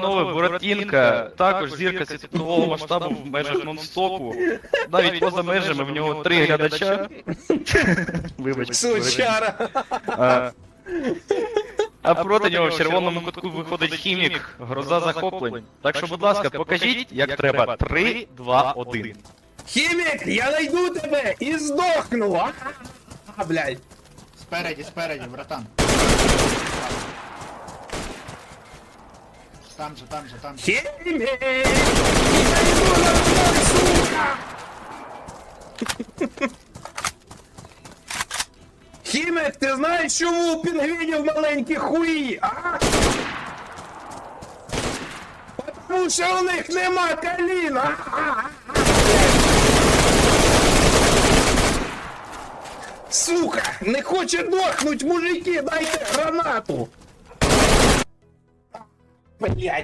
Панове, Буратінка, також зірка світового масштабу в межах нон-стопу. Навіть поза межами в нього три глядача. Вибачте. Сучара. А, а проти нього в червоному кутку виходить хімік, гроза захоплень. Так що, будь ласка, покажіть, як треба. 3, 2, 1. Хімік, я найду тебе і здохну. А, блядь. Спереді, спереді, братан. Там же, там же, там же. Хімік! Я! Хімік, ти знаєш, чому у пінгвінів маленькі хуї, а? Потому що у них нема колін, а? Сука, не хоче дохнуть, мужики, дайте гранату! เป็น react